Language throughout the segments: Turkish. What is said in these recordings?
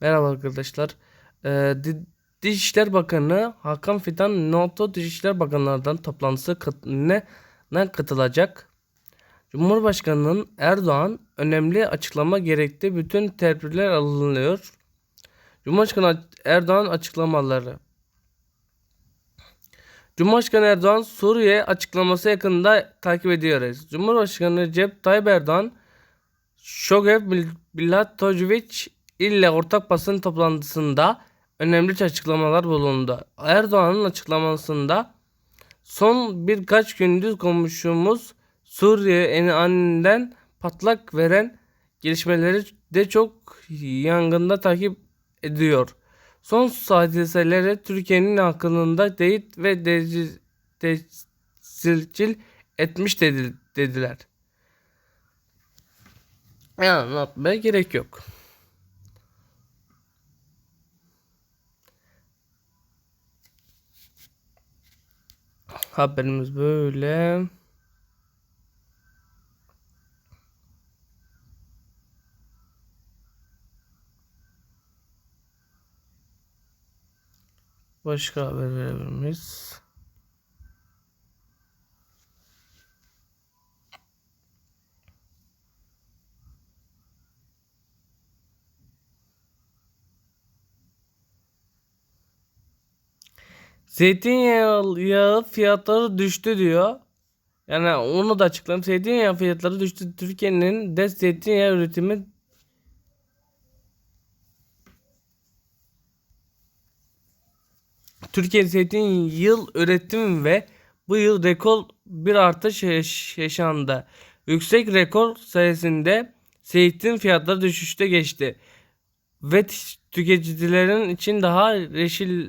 Merhaba arkadaşlar. Ee, Dışişler Bakanı Hakan Fidan NATO Dışişler Bakanlardan toplantısı kat- ne, ne katılacak? Cumhurbaşkanının Erdoğan önemli açıklama gerekti. Bütün tedbirler alınıyor. Cumhurbaşkanı Erdoğan açıklamaları. Cumhurbaşkanı Erdoğan Suriye açıklaması yakında takip ediyoruz. Cumhurbaşkanı Recep Tayyip Erdoğan Şogev Bilatovic ile ortak basın toplantısında önemli açıklamalar bulundu. Erdoğan'ın açıklamasında son birkaç gündür komşumuz Suriye aniden patlak veren gelişmeleri de çok yangında takip ediyor. Son hadiseleri Türkiye'nin aklında teyit ve tescil etmiş dedi- dediler. Yani anlatmaya gerek yok. Haberimiz böyle. Başka haber verebilir? Zeytinyağı yağı fiyatları düştü diyor. Yani onu da açıklayayım. Zeytinyağı fiyatları düştü. Türkiye'nin de zeytinyağı üretimi Türkiye zeytin yıl üretim ve bu yıl rekor bir artış yaş- yaşandı. Yüksek rekor sayesinde zeytin fiyatları düşüşte geçti. Ve tüketicilerin için daha reşil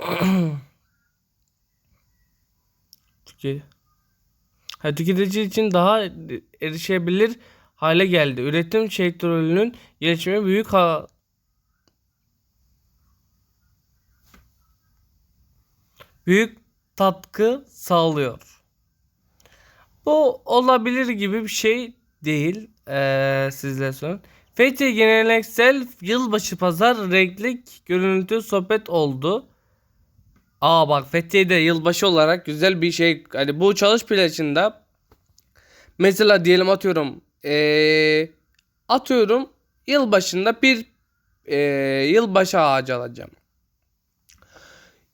Tüke- Ha, tüketici için daha erişebilir hale geldi. Üretim sektörünün gelişimi büyük ha- büyük katkı sağlıyor. Bu olabilir gibi bir şey değil. Ee, sizle son. Fethi geleneksel yılbaşı pazar renkli görüntü sohbet oldu. Aa bak Fethiye'de yılbaşı olarak güzel bir şey. Hani bu çalış plajında mesela diyelim atıyorum ee, atıyorum yılbaşında bir ee, yılbaşı ağacı alacağım.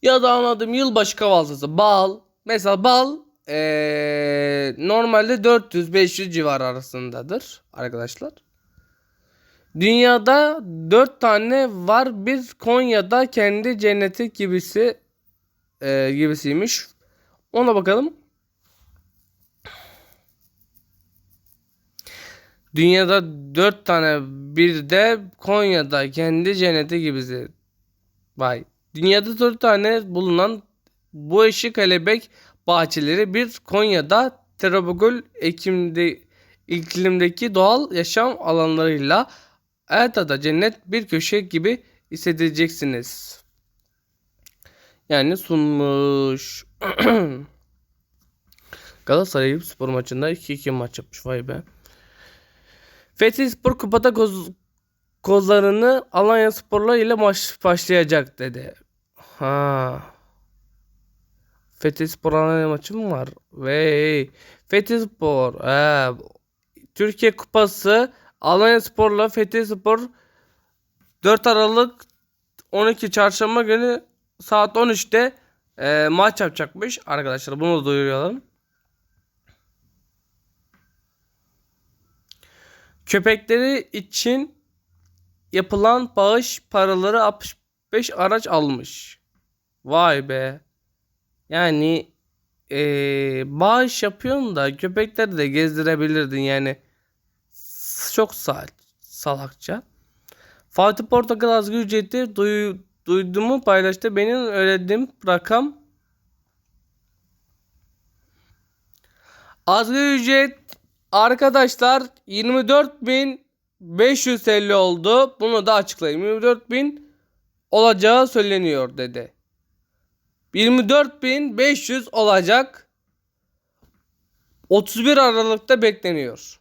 Ya da anladım yılbaşı kahvaltısı bal. Mesela bal ee, normalde 400-500 civar arasındadır arkadaşlar. Dünyada 4 tane var. Bir Konya'da kendi cenneti gibisi e, gibisiymiş. Ona bakalım. Dünyada 4 tane bir de Konya'da kendi cenneti gibisi. Vay. Dünyada 4 tane bulunan bu eşi kelebek bahçeleri bir Konya'da tropikal ekimde iklimdeki doğal yaşam alanlarıyla Erta'da cennet bir köşe gibi hissedeceksiniz. Yani sunmuş. Galatasaray spor maçında 2-2 maç yapmış vay be. Fethi Spor Kupa'da koz, kozlarını Alanya Spor'la ile maç başlayacak dedi. Ha. Fethi Spor Alanya maçı mı var? Vey. Fethi Spor. He. Türkiye Kupası Alanya Spor'la Fethi Spor 4 Aralık 12 Çarşamba günü saat 13'te e, maç yapacakmış arkadaşlar. Bunu da duyuralım. Köpekleri için yapılan bağış paraları 65 araç almış. Vay be. Yani e, bağış yapıyorsun da köpekleri de gezdirebilirdin yani. Çok sal salakça. Fatih Portakal asgari ücreti duy, duyduğumu paylaştı. Benim öğrendiğim rakam asgari ücret arkadaşlar 24.500 TL oldu. Bunu da açıklayayım. 24.000 olacağı söyleniyor dedi. 24.500 olacak. 31 Aralık'ta bekleniyor.